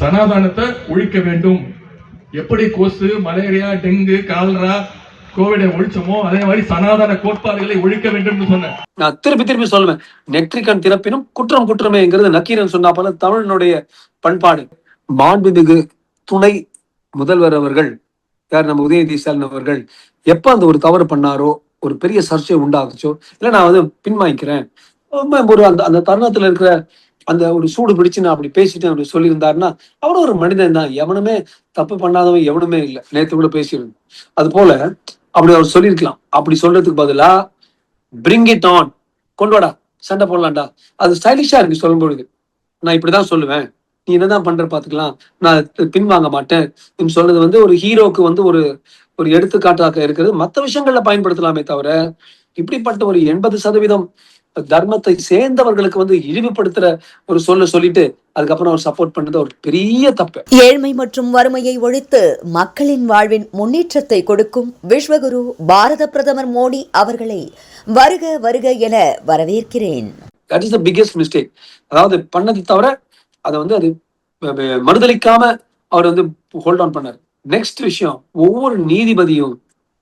சனாதானத்தை ஒழிக்க வேண்டும். எப்படி கொசு மலேரியா டெங்கு கால்ரா கோவிடை ஒழிச்சோமோ அதே மாதிரி சனாதன கோட்பாடுகளை ஒழிக்க வேண்டும் சொன்னேன். நான் திருப்பி திருப்பி சொல்லுவேன். நெற்றிக்கண் திறப்பினும் குற்றம் குற்றமேங்கிறது நக்கீரன் சொன்னா போல தமிழனுடைய பண்பாடு. மாண்புமிகு துணை முதல்வர் அவர்கள் யார் நம்ம உதயநிதி ஸ்டாலின் அவர்கள் எப்ப அந்த ஒரு தவறு பண்ணாரோ ஒரு பெரிய சர்ச்சை உண்டாகுச்சோ இல்ல நான் வந்து பின்வாங்கிக்கிறேன். ரொம்ப ஒரு அந்த அந்த தருணத்துல இருக்கிற அந்த ஒரு சூடு பிடிச்சு நான் அப்படி பேசிட்டேன் அப்படி சொல்லியிருந்தாருன்னா அவரும் ஒரு மனிதன் தான். எவனுமே தப்பு பண்ணாதவன் எவனுமே இல்லை. நேற்று கூட பேசியிருந்தோம் அது போல அப்படி அவர் சொல்லியிருக்கலாம். அப்படி சொல்றதுக்கு பதிலா பிரிங் இட் ஆன் கொண்டு வாடா. சண்டை போடலாம்டா. அது ஸ்டைலிஷா இருக்கு சொல்லும் பொழுது நான் இப்படிதான் சொல்லுவேன். நீ என்னதான் பண்ற பாத்துக்கலாம் நான் பின்வாங்க மாட்டேன். நீ வந்து ஒரு ஹீரோக்கு வந்து ஒரு ஒரு எடுத்துக்காட்டாக இருக்கிறது. மற்ற விஷயங்கள்ல பயன்படுத்தலாமே தவிர இப்படிப்பட்ட ஒரு எண்பது சதவீதம் தர்மத்தை சேர்ந்தவர்களுக்கு வந்து இழிவுபடுத்துற ஒரு சொல்ல சொல்லிட்டு அதுக்கப்புறம் அவர் சப்போர்ட் பண்றது ஒரு பெரிய தப்பு. ஏழ்மை மற்றும் வறுமையை ஒழித்து மக்களின் வாழ்வின் முன்னேற்றத்தை கொடுக்கும் விஸ்வகுரு பாரத பிரதமர் மோடி அவர்களை வருக வருக என வரவேற்கிறேன். That is the biggest mistake அதாவது பண்ணது தவிர அதை வந்து அது ம- ம- மறுதலிக்காம அவர் வந்து ஹோல்ட் ஆன் பண்ணார். நெக்ஸ்ட் விஷயம் ஒவ்வொரு நீதிபதியும்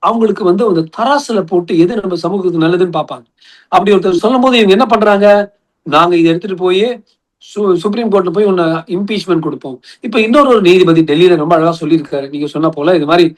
அவங்களுக்கு வந்து அந்த தராசுல போட்டு எது நம்ம சமூகத்துக்கு நல்லதுன்னு பார்ப்பாங்க. அப்படி ஒருத்தர் சொல்லும் போது இவங்க என்ன பண்றாங்க? நாங்க இதை எடுத்துட்டு போய் சு- சுப்ரீம் கோர்ட்ல போய் உன்னை இம்பீச்மெண்ட் கொடுப்போம். இப்ப இன்னொரு ஒரு நீதிபதி டெல்லியில ரொம்ப அழகா சொல்லியிருக்காரு. நீங்க சொன்ன போல இது மாதிரி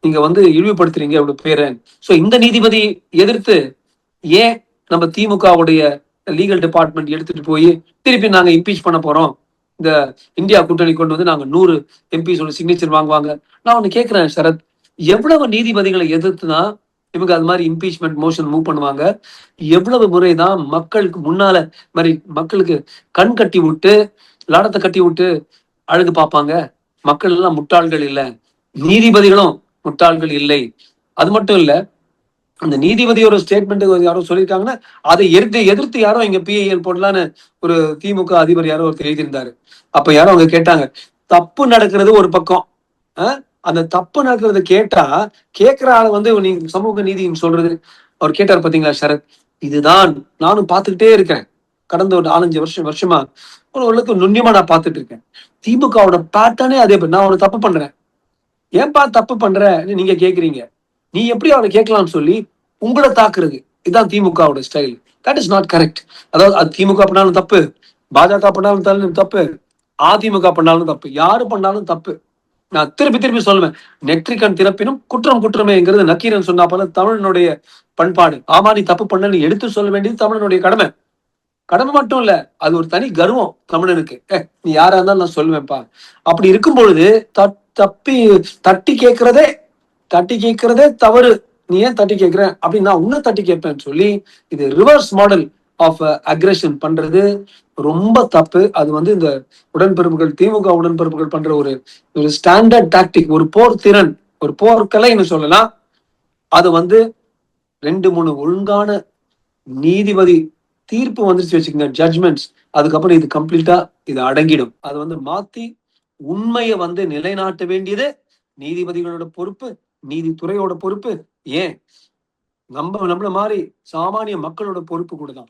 நீங்க வந்து இழிவுபடுத்துறீங்க இவ்வளவு பேரை சோ இந்த நீதிபதி எதிர்த்து ஏன் நம்ம திமுகவுடைய லீகல் டிபார்ட்மெண்ட் எடுத்துட்டு போய் திருப்பி நாங்க இம்பீச் பண்ண போறோம்? இந்த இந்தியா கூட்டணி கொண்டு வந்து நாங்க நூறு எம்பிஸோட சிக்னேச்சர் வாங்குவாங்க. நான் ஒண்ணு கேக்குறேன் சரத். எவ்வளவு நீதிபதிகளை எதிர்த்துனா இவங்க அது மாதிரி இம்பீச்மெண்ட் மோஷன் மூவ் பண்ணுவாங்க. எவ்வளவு முறைதான் மக்களுக்கு முன்னால மாதிரி மக்களுக்கு கண் கட்டி விட்டு லாடத்தை கட்டி விட்டு அழகு பார்ப்பாங்க. மக்கள் எல்லாம் முட்டாள்கள் இல்லை. நீதிபதிகளும் முட்டாள்கள் இல்லை. அது மட்டும் இல்ல அந்த நீதிபதியோட ஸ்டேட்மெண்ட் யாரோ சொல்லியிருக்காங்கன்னா அதை எதிர்த்து எதிர்த்து யாரோ இங்க பிஐஎல் போடலான்னு ஒரு திமுக அதிபர் யாரோ ஒருத்தர் எழுதியிருந்தாரு. அப்ப யாரோ அவங்க கேட்டாங்க தப்பு நடக்கிறது ஒரு பக்கம். ஆஹ் அந்த தப்பு நடக்கிறத கேட்டா கேட்கிற ஆளை வந்து நீங்க சமூக நீதின்னு சொல்றது. அவர் கேட்டார் பாத்தீங்களா சரத்? இதுதான் நானும் பார்த்துக்கிட்டே இருக்கேன். கடந்த ஒரு நாலஞ்சு வருஷம் வருஷமா ஒரு ஓரளவுக்கு நுண்ணியமா நான் பார்த்துட்டு இருக்கேன். திமுகவோட பேட்டர்னே அதே நான் அவனை தப்பு பண்றேன். ஏன்பா தப்பு பண்றன்னு நீங்க கேக்குறீங்க. நீ எப்படி அவனை கேட்கலாம்னு சொல்லி உங்களை தாக்குறது. இதுதான் திமுகவோட style. That is not correct அதாவது அது திமுக பண்ணாலும் தப்பு பாஜக பண்ணாலும் தப்பு அதிமுக பண்ணாலும் தப்பு யாரு பண்ணாலும் தப்பு. நான் திருப்பி திருப்பி சொல்லுவேன். நெற்றிக்கண் திறப்பினும் குற்றம் குற்றமேங்கிறது நக்கீரன் சொன்னா போல தமிழனுடைய பண்பாடு. ஆமா நீ தப்பு பண்ண நீ எடுத்து சொல்ல வேண்டியது தமிழனுடைய கடமை. கடமை மட்டும் இல்ல அது ஒரு தனி கர்வம் தமிழனுக்கு. ஏ நீ யாரா இருந்தாலும் நான் சொல்லுவேன்ப்பா. அப்படி இருக்கும் பொழுது தப்பி தட்டி கேட்கிறதே தட்டி கேட்கிறதே தவறு. நீ ஏன் தட்டி கேட்கிற? அப்படின்னு நான் உன்ன தட்டி கேட்பேன்னு சொல்லி இது reverse model of aggression uh, பண்றது ரொம்ப தப்பு. அது வந்து இந்த உடன்பிறப்புகள் திமுக உடன்பிறப்புகள் பண்ற ஒரு ஒரு ஸ்டாண்டர்ட் டாக்டிக் ஒரு போர் திறன் ஒரு போர்க்கலைன்னு சொல்லலாம். அது வந்து ரெண்டு மூணு ஒழுங்கான நீதிபதி தீர்ப்பு வந்துருச்சு வச்சுக்கோங்க ஜட்மெண்ட்ஸ் அதுக்கப்புறம் இது கம்ப்ளீட்டா இது அடங்கிடும். அது வந்து மாத்தி உண்மையை வந்து நிலைநாட்ட வேண்டியது நீதிபதிகளோட பொறுப்பு நீதித்துறையோட பொறுப்பு. ஏன்? நம்ம நம்மள மாதிரி சாமானிய மக்களோட பொறுப்பு கூட தான்.